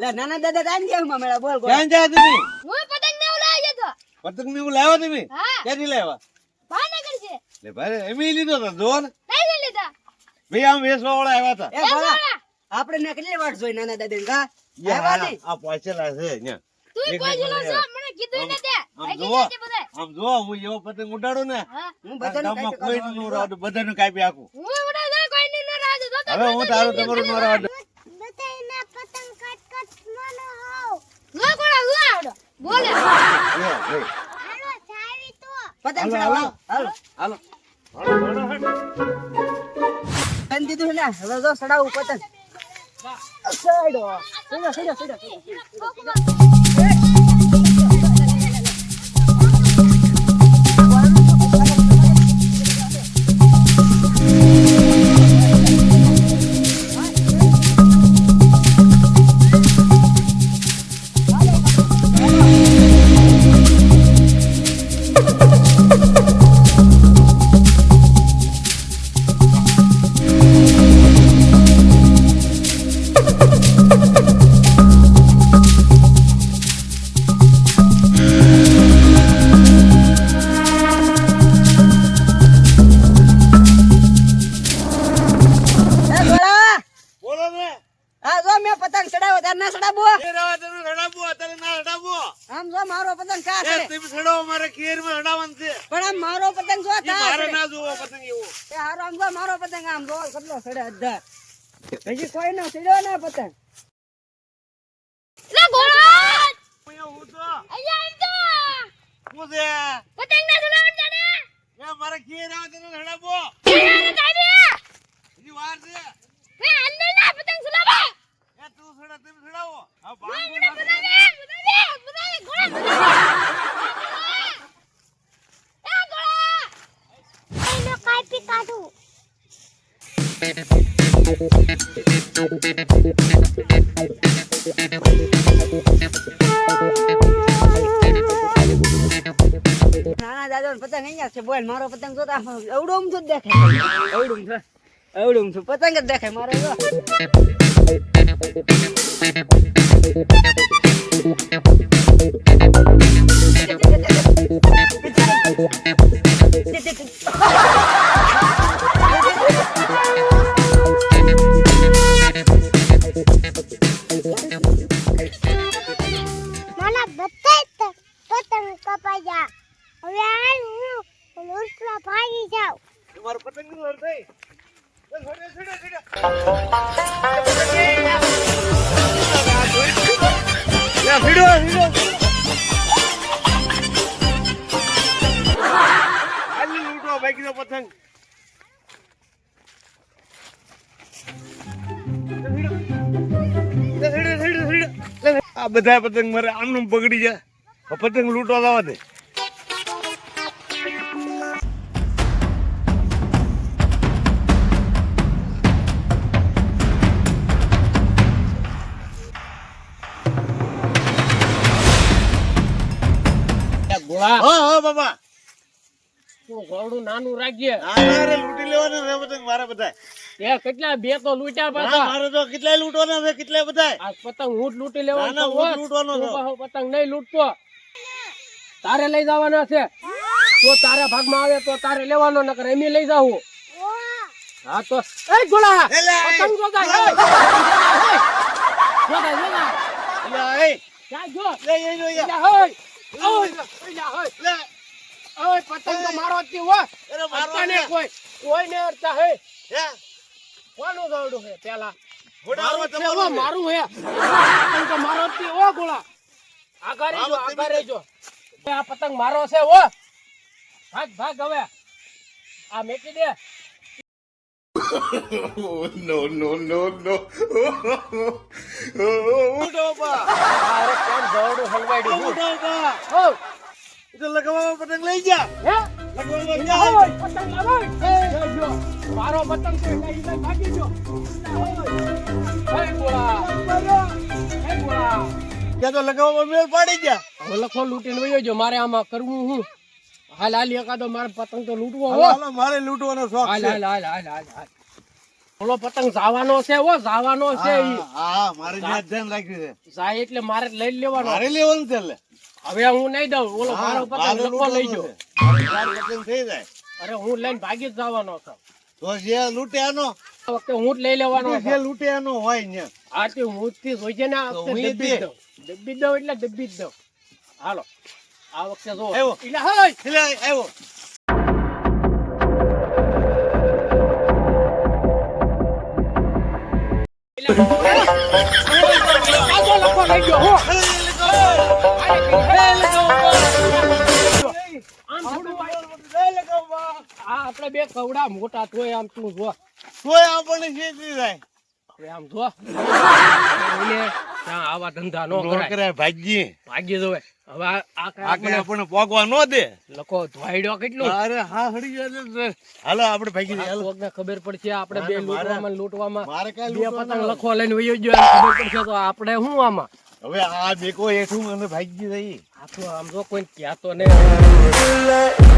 લે નાના દાદા તાન ગયા માં બોલ બોલ. ક્યાં જાય તમે? હું પતંગ ને ઉલાવી જતો પતંગ ને એવું તમે? હા. ક્યાંથી લાવ્યા? ભાવનગર છે. લે ભાઈ એમ લીધો તો જો ને. લઈ લીધા. ભાઈ આમ વેસવા વાળા આવ્યા હતા. એ આપણે ને વાટ જોઈ નાના દાદા કા યા, આવ્યા આ પાછલા છે. તું મને કીધું આમ- ને તે. આમ જો હું એવો પતંગ ઉડાડું ને. હું. બધાને કોઈ નું રાડું બધાનું કાપી આખું. હું કોઈ ને ન હવે હું તારું તમારું મારો આડો. બધાયના પતંગ કટ કટ મનો હોવ નો કોડા હું આવડો બોલે. હાલો ચાવી તો પતંગ હાલો, ચડાવો હાલો. હાલો પતંગ. દીધું ને હવે જો ચડાવું પતંગ સાઈડો આ જો મેં પતંગ ચડાવ્યો તાર ના ચડાવો એ દે ને, સડાવવો, અત્યારે ના સડાવવો. આમ જો મારો પતંગ કા ચડે તમે સડાવો, મારે ખીરમાં સડાવવાનું છે. પણ આમ મારો પતંગ જો તા મારે. ના જોવો પતંગ એવો. એ હારો આમ જો મારો પતંગ આમ જો કેટલો ચડે અધર હજી કોઈ નો ચડ્યો ના પતંગ લે ગોળા હું તો. અહીંયા આમ તો શું છે? પતંગ ના સુલાવણ જાને એ મારે ખીર આવે તને સડાવવો. અહીંયા ચાવી હજી વાર છે. મે અંદર ના પતંગ સુલાવે એ તું સડા, તમે સડાવો. આ હું ભાંગો મને નાખો. બતાવે બતાવે બતાવે ગોળા એ ગોળા એનો કાપી કાઢું નાના દાદા પતંગ અહીંયા છે બોલ મારો પતંગ જોતા અવડું જ દેખાય અવડું છે અવડું છું પતંગ જ દેખાય મારો જો લે, ભીડો, ભીડો. લૂટો દો પતંગ. આ બધા પતંગ મારે આમનું પકડી જાય પતંગ લૂંટવા જવા દે બાબા ઘોડું નાનું રાખજે આ રે લૂંટી લેવાના છે પતંગ મારે બધા તે કેટલા બે તો લૂંટ્યા પાછા મારે તો કેટલાય લૂંટવાના છે કેટલાય બધાય આ પતંગ હું જ લૂંટી લેવાનો હું જ. લૂંટવાનો છું. પતંગ નહીં લૂંટતો તારે લઈ જવાના છે તો તારા ભાગમાં આવે તો તારે લેવાનો નકર એમ લઈ જાવું હા તો એ ગોળા એ. પતંગ જો જાય એ. જો જાય, જો જાય. લે એ, જા, જો. લે, એ જો. જા, હોય. લે ઓય, હોય. લે, ઓય, પતંગ તો મારો જ થી, હો. અરે મારો ને કોઈ કોઈ ને અડતા હે હે? કોનું દોડું હે પેલા મારું છે. મારું હે પતંગ તો મારો જ થી, હો ગોળા આગળ જો આગળ આગા રહેજો આ પતંગ મારો છે ઓ ભાગ ભાગ હવે આ મેકી દે ઓ બા. અરે કોણ દોડું હલવાડ્યું હું? ઉઠો, બા. તો લગાવવામાં પતંગ લઈ જા હે? લગાવવામાં જા, પતંગ લાવો મારો પતંગ છે એટલે ઈ લઈને ભાગી જો હે ગોળા હે ગોળા ત્યાં તો લગાવવા મેળ પાડી જા હવે લખો લૂંટીને વયો જો મારે આમાં કરવું હું? હાલ હાલ એકાદો મારે પતંગ તો લૂંટવો હાલો, મારે લૂંટવાનો શોખ હાલ હાલ હાલ હાલ હાલ. ઓલો પતંગ જાવાનો છે ઓ જાવાનો છે ઈ. હા હા મારે જ્યાં ધ્યાન રાખ્યું છે. જાય એટલે મારે લઈ લેવાનો. મારે લેવાનું છે એટલે. હવે હું નહીં દઉં ઓલો મારો પતંગ લખો લઈ પતંગ થઈ જાય. અરે હું લઈને ભાગી જ જવાનો છું. તો જે લૂંટે આ વખતે હું જ લઈ લેવાનો જે લૂટ્યાનો હોય ને. આથી હું જ થી જોઈ છે ને ડબ્બી તો હું જ. દઉં. દબી દઉં એટલે ડબ્બી જ દઉં. હાલો. આ વખતે જો. આવ્યો. એટલે હા એટલે આવ્યો. આપણે બે કવડા મોટા તોય આમ તું જો. તોય આપણને છેતરી જાય. આમ જો આવા ધંધા નો કરાય. ભાગ્યે ભાગી જવે હવે આ કઈ આપણને પોગવા ન દે લખો ધોઈડ્યો કેટલું અરે હા હળી જાય હાલો આપણે ભાગી જઈએ, હાલો કોકને ખબર પડશે આપણે બે ના, લૂંટવામાં લૂંટવામાં મારે કાંઈ બે પતંગ લખો લઈને વયો ગયો ખબર પડશે તો આપણે શું આમાં હવે આ બેકો એઠું મને ભાગી રહી આ તો આમ જો કોઈ કહેતો નહીં